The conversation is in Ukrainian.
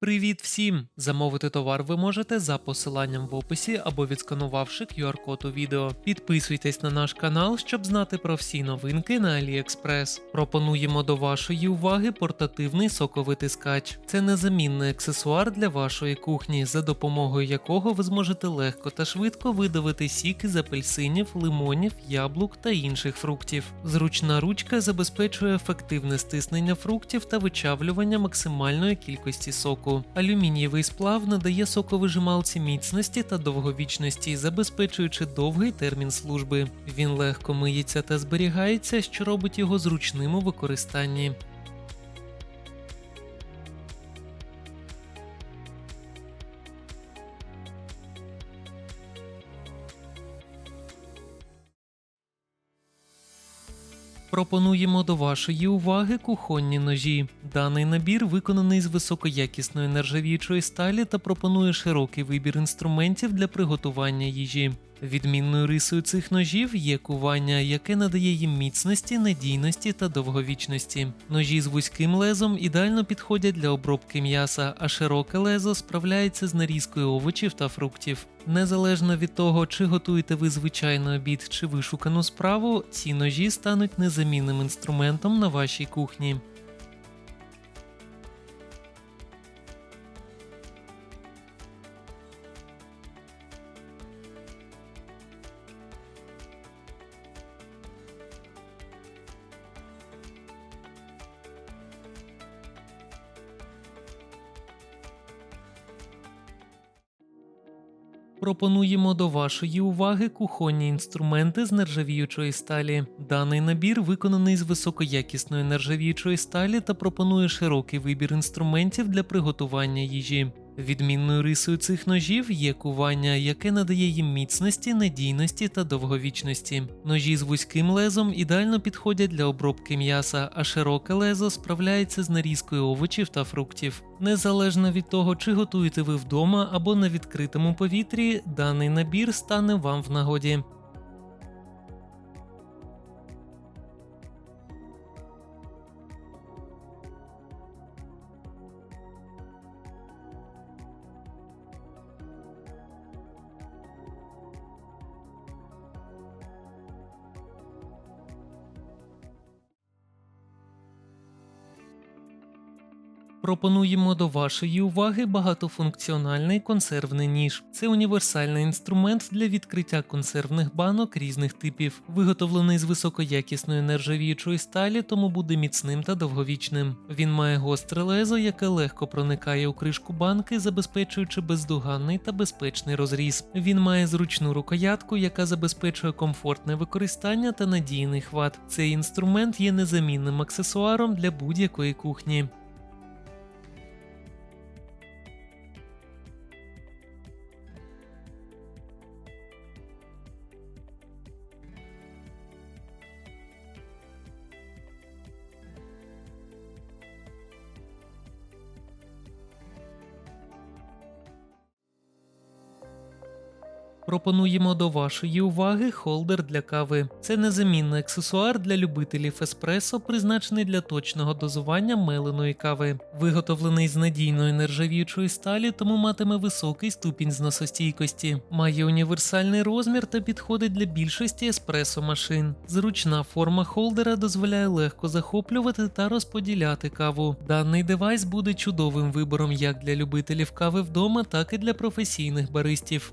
Привіт всім! Замовити товар ви можете за посиланням в описі або відсканувавши QR-код у відео. Підписуйтесь на наш канал, щоб знати про всі новинки на AliExpress. Пропонуємо до вашої уваги портативний соковитискач. Це незамінний аксесуар для вашої кухні, за допомогою якого ви зможете легко та швидко видавити сік з апельсинів, лимонів, яблук та інших фруктів. Зручна ручка забезпечує ефективне стиснення фруктів та вичавлювання максимальної кількості соку. Алюмінієвий сплав надає соковижималці міцності та довговічності, забезпечуючи довгий термін служби. Він легко миється та зберігається, що робить його зручним у використанні. Пропонуємо до вашої уваги кухонні ножі. Даний набір виконаний з високоякісної нержавіючої сталі та пропонує широкий вибір інструментів для приготування їжі. Відмінною рисою цих ножів є кування, яке надає їм міцності, надійності та довговічності. Ножі з вузьким лезом ідеально підходять для обробки м'яса, а широке лезо справляється з нарізкою овочів та фруктів. Незалежно від того, чи готуєте ви звичайний обід чи вишукану справу, ці ножі стануть незамінним інструментом на вашій кухні. Пропонуємо до вашої уваги кухонні інструменти з нержавіючої сталі. Даний набір виконаний з високоякісної нержавіючої сталі та пропонує широкий вибір інструментів для приготування їжі. Відмінною рисою цих ножів є кування, яке надає їм міцності, надійності та довговічності. Ножі з вузьким лезом ідеально підходять для обробки м'яса, а широке лезо справляється з нарізкою овочів та фруктів. Незалежно від того, чи готуєте ви вдома або на відкритому повітрі, даний набір стане вам в нагоді. Пропонуємо до вашої уваги багатофункціональний консервний ніж. Це універсальний інструмент для відкриття консервних банок різних типів, виготовлений з високоякісної нержавіючої сталі, тому буде міцним та довговічним. Він має гостре лезо, яке легко проникає у кришку банки, забезпечуючи бездоганний та безпечний розріз. Він має зручну рукоятку, яка забезпечує комфортне використання та надійний хват. Цей інструмент є незамінним аксесуаром для будь-якої кухні. Пропонуємо до вашої уваги холдер для кави. Це незамінний аксесуар для любителів еспресо, призначений для точного дозування меленої кави. Виготовлений з надійної нержавіючої сталі, тому матиме високий ступінь зносостійкості. Має універсальний розмір та підходить для більшості еспресо машин. Зручна форма холдера дозволяє легко захоплювати та розподіляти каву. Даний девайс буде чудовим вибором як для любителів кави вдома, так і для професійних баристів.